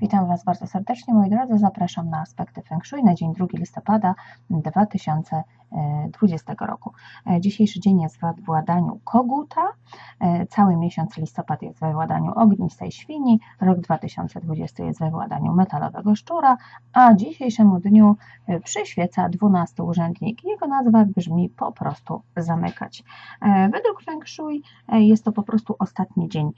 Witam Was bardzo serdecznie, moi drodzy. Zapraszam na aspekty Feng Shui na dzień 2 listopada 2020 roku. E, Dzisiejszy dzień jest we władaniu koguta, e, cały miesiąc listopad jest we władaniu ognistej świni, rok 2020 jest we władaniu metalowego szczura, a dzisiejszemu dniu e, przyświeca 12 urzędnik. Jego nazwa brzmi po prostu zamykać. Według Feng Shui jest to po prostu ostatni dzień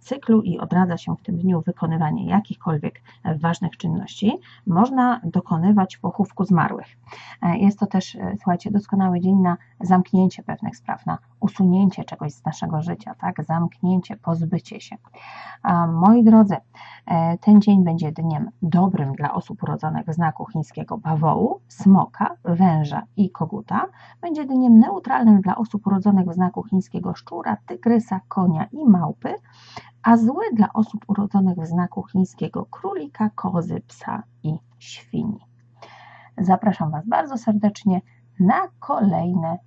cyklu i odradza się w tym dniu wykonywanie jakichkolwiek ważnych czynności. Można dokonywać pochówku zmarłych. Jest to też, e, słuchajcie, doskonały dzień na zamknięcie pewnych spraw, na usunięcie czegoś z naszego życia, tak? Zamknięcie, pozbycie się. Moi drodzy, e, ten dzień będzie dniem dobrym dla osób urodzonych w znaku chińskiego bawołu, smoka, węża i koguta. Będzie dniem neutralnym dla osób urodzonych w znaku chińskiego szczura, tygrysa, konia i małpy, a zły dla osób urodzonych w znaku chińskiego królika, kozy, psa i świni. Zapraszam Was bardzo serdecznie na kolejne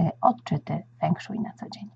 e, odczyty Feng Shui na co dzień.